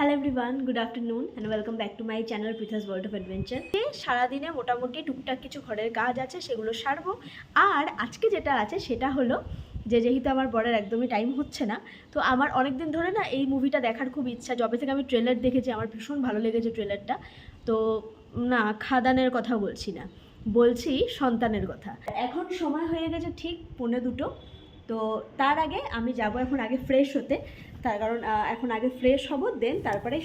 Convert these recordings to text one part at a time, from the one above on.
Hello everyone good afternoon and welcome back to my channel Pritha's world of adventure সারাদিনে মোটামুটি টুকটাক কিছু ঘরের কাজ আছে, সেগুলো সারবো। আর আজকে যেটা আছে, সেটা হলো যে যেহেতু আমার বরের একদমই টাইম হচ্ছে না, তো আমার অনেক দিন ধরে না এই মুভিটা দেখার খুব ইচ্ছা। যবে থেকে আমি ট্রেলার দেখেছি, আমার ভীষণ ভালো লেগেছে ট্রেলারটা তো না, খাদানের কথা বলছি না, বলছি সন্তানের কথা। এখন সময় হয়ে গেছে ঠিক পৌনে দুটো। তো তার আগে আমি যাব এখন আগে ফ্রেশ হতে। তার কারণ এখন আগে ফ্রেশ হব দেন তারপরে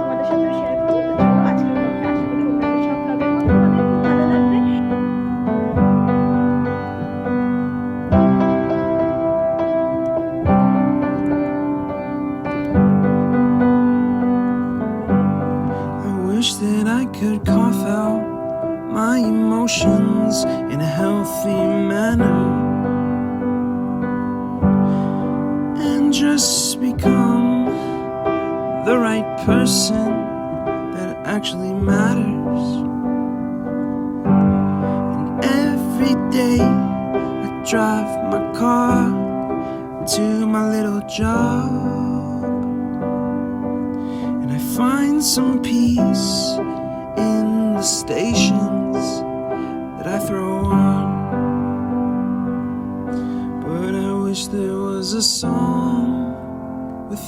তোমাদের সাথে share just become the right person that actually matters. And every day I drive my car to my little job. And I find some peace in the stations that I throw on. But I wish there was a song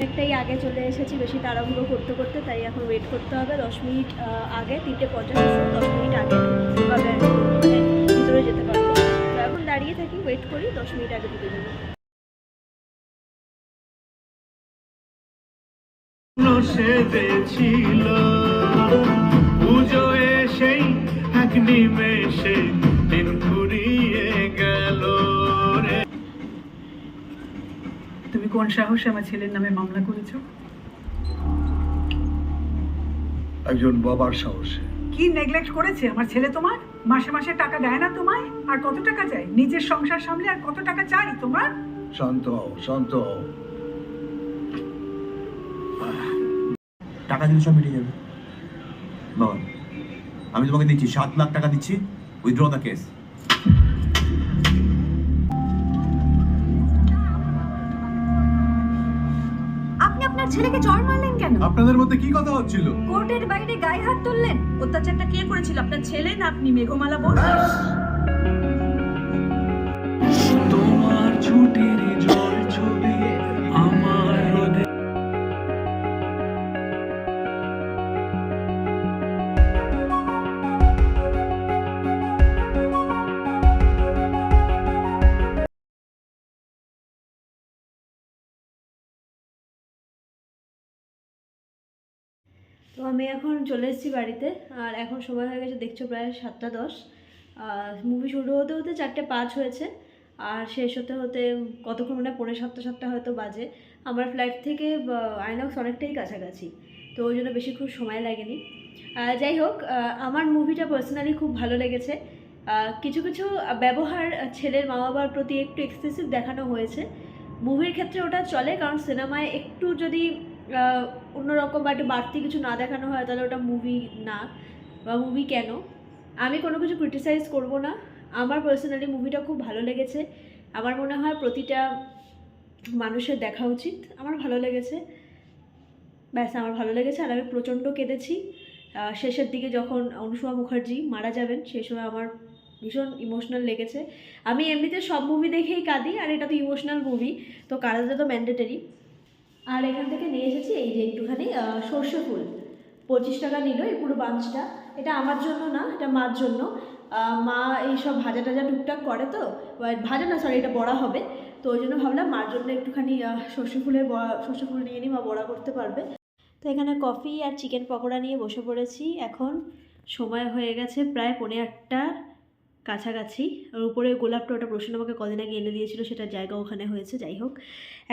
অনেকটাই আগে চলে এসেছি, বেশি তাড়াহুড়ো করতে করতে, তাই এখন ওয়েট করতে হবে। দশ মিনিট আগে, তিনটে পঞ্চাশ, দশ মিনিট আগে মানে ভিতরে যেতে পারব। এখন দাঁড়িয়ে থাকি ওয়েট করি, দশ মিনিট আগে ঢুকে যাব। সেজেছিল পুজো এসেই এক নিমেষে কোন সাহসে আমার ছেলের নামে মামলা করেছ? একজন বাবার সাহসে। কি নেগলেক্ট করেছে আমার ছেলে তোমার? মাসে মাসে টাকা দেয় না তোমায়? আর কত টাকা চাই নিজের সংসার সামলে আর কত টাকা চাই তোমার? শান্ত হও শান্ত হও। টাকা দিলে সব মিটে যাবে। বাবা আমি তোমাকে দিচ্ছি সাত লাখ টাকা দিচ্ছি উইথড্র দ্য কেস আপনার ছেলেকে চড় মারলেন কেন? আপনাদের মধ্যে কি কথা হচ্ছিল? কোর্টের বাইরে গায়ে হাত তুললেন। অত্যাচারটা কে করেছিল? আপনার ছেলে না আপনি মেঘমালা বোন তোমার ছুটির তো আমি এখন চলে এসেছি বাড়িতে, আর এখন সময় হয়ে গেছে, দেখছ প্রায় সাতটা দশ। মুভি শুরু হতে হতে চারটে পাঁচ হয়েছে, আর শেষ হতে হতে কতক্ষণ মানে পৌনে সাতটা সাতটা হয়তো বাজে। আমার ফ্লাইট থেকে আইনক্স অনেকটাই কাছাকাছি, তো ওই জন্য বেশিক্ষণ সময় লাগেনি। যাই হোক আমার মুভিটা পার্সোনালি খুব ভালো লেগেছে। কিছু কিছু ব্যবহার ছেলের মা বাবার প্রতি একটু এক্সেসিভ দেখানো হয়েছে। মুভির ক্ষেত্রে ওটা চলে, কারণ সিনেমায় একটু যদি অন্যরকম বা একটু বাড়তি কিছু না দেখানো হয়, তাহলে ওটা মুভি না বা মুভি কেন? আমি কোনো কিছু ক্রিটিসাইজ করব না। আমার পার্সোনালি মুভিটা খুব ভালো লেগেছে। আমার মনে হয় প্রতিটা মানুষের দেখা উচিত। আমার ভালো লেগেছে। ব্যাস, আমার ভালো লেগেছে আর আমি প্রচণ্ড কেঁদেছি। শেষের দিকে যখন অনুষ্মা মুখার্জি মারা যাবেন, সেই সময় আমার ভীষণ ইমোশনাল লেগেছে। আমি এমনিতে সব মুভি দেখেই কাঁদি, আর এটা তো ইমোশনাল মুভি তো কাঁদাটা তো ম্যান্ডেটারি আর এখান থেকে নিয়ে এসেছি এই যে একটুখানি সর্ষে ফুল। পঁচিশ টাকা নিল এই পুরো বাঞ্চটা এটা আমার জন্য না, এটা মার জন্য। মা এইসব ভাজা টাজা টুকটাক করে তো ভাজা না সরি এটা বড়া হবে। তো ওই জন্য ভাবলাম মার জন্য একটুখানি সর্ষে ফুলের সর্ষে ফুল নিয়ে নিই, মা বড়া করতে পারবে। তো এখানে কফি আর চিকেন পকোড়া নিয়ে বসে পড়েছি। এখন সময় হয়ে গেছে প্রায় পৌনে আটটার। কাছাকাছি। আর উপরে গোলাপটা ওটা প্রশ্ন আমাকে কদিন আগে এনে দিয়েছিল সেটা জায়গা ওখানে হয়েছে, যাই হোক।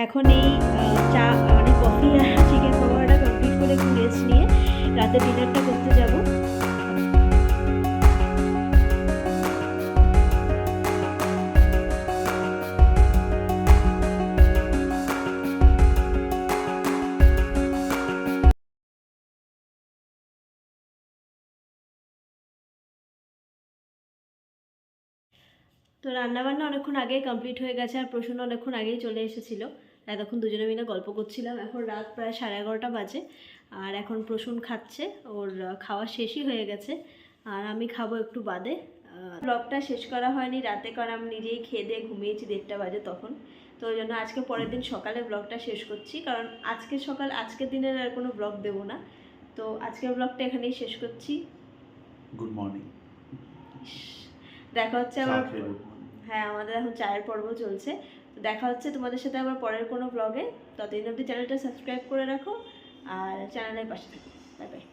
এখন এই চা মানে কফি আর চিকেন পকোড়াটা কমপ্লিট করে একটু রেস্ট নিয়ে রাতে ডিনারটা করতে যাব। তো রান্নাবান্না অনেকক্ষণ আগেই কমপ্লিট হয়ে গেছে আর প্রশ্ন অনেকক্ষণ আগেই চলে এসেছিল। এতক্ষণ দুজনে মিলে গল্প করছিলাম। এখন রাত প্রায় সাড়ে এগারোটা বাজে আর এখন প্রসূন খাচ্ছে। ওর খাওয়া শেষই হয়ে গেছে আর আমি খাব একটু বাদে। ব্লগটা শেষ করা হয়নি রাতে কারণ আমি নিজেই খেয়ে দিয়ে ঘুমিয়েছি দেড়টা বাজে তখন। তো ওই জন্য আজকে পরের দিন সকালে ব্লগটা শেষ করছি। কারণ আজকে সকাল আজকের দিনের আর কোনো ব্লগ দেবো না। তো আজকের ব্লগটা এখানেই শেষ করছি। গুড মর্নিং দেখা হচ্ছে আবার। হ্যাঁ আমাদের এখন চায়ের পর্ব চলছে। তো দেখা হচ্ছে তোমাদের সাথে আবার পরের কোনো ব্লগে ততদিন অবধি চ্যানেলটা সাবস্ক্রাইব করে রাখো আর চ্যানেলের পাশে থাকো। Bye bye